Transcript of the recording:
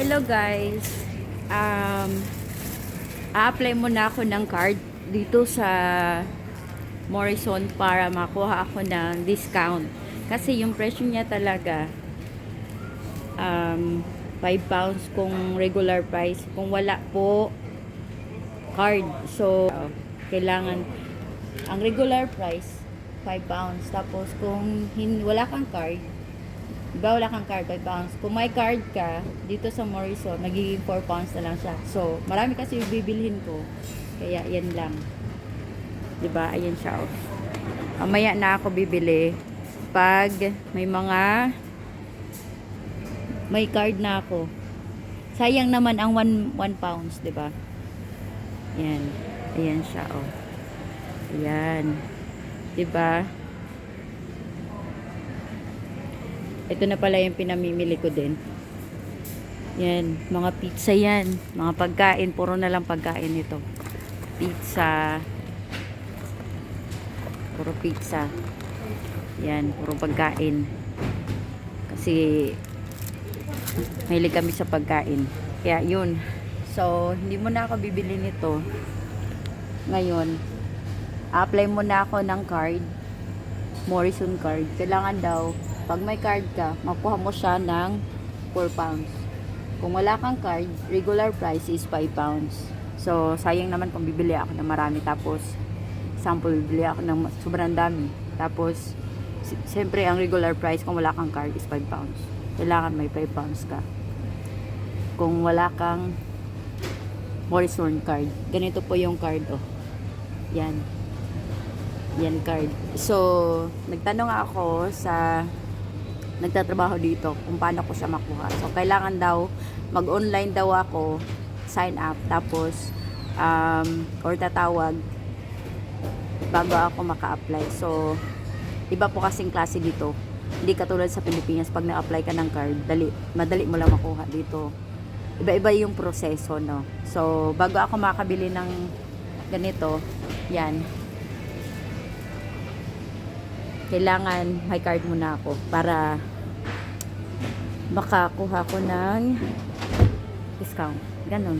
Hello guys. Um, a-apply muna ako ng card dito sa Morrison para makuha ako ng discount. Kasi yung presyo niya talaga um, 5 pounds kung regular price. Kung wala po card. So, kailangan ang regular price 5 pounds. Tapos kung hin wala kang card, Diba wala kang card, 5 pounds. Kung may card ka, dito sa Morrison, nagiging 4 pounds na lang siya. So, marami kasi yung bibilhin ko. Kaya, yan lang. Diba? Ayan siya. Oh. Mamaya na ako bibili pag may mga may card na ako. Sayang naman ang 1 1 pounds, ba? Yan. Ayan siya, oh. Ayan. ba? Ito na pala yung pinamimili ko din. Yan, mga pizza yan. Mga pagkain, puro na lang pagkain ito. Pizza. Puro pizza. Yan, puro pagkain. Kasi mahilig kami sa pagkain. Kaya yun. So, hindi mo na ako bibili nito. Ngayon, apply mo na ako ng card. Morrison card. Kailangan daw pag may card ka, makuha mo siya ng 4 pounds. Kung wala kang card, regular price is 5 pounds. So, sayang naman kung bibili ako ng marami. Tapos, sample, bibili ako ng sobrang dami. Tapos, si- siyempre, ang regular price kung wala kang card is 5 pounds. Kailangan may 5 pounds ka. Kung wala kang Morrison card. Ganito po yung card, oh. Yan. Yan card. So, nagtanong ako sa nagtatrabaho dito kung paano ko siya makuha. So, kailangan daw, mag-online daw ako, sign up, tapos, um, or tatawag, bago ako maka-apply. So, iba po kasing klase dito. Hindi katulad sa Pilipinas, pag na-apply ka ng card, dali, madali mo lang makuha dito. Iba-iba yung proseso, no? So, bago ako makabili ng ganito, yan, kailangan may card muna ako para makakuha ko ng discount. Ganon.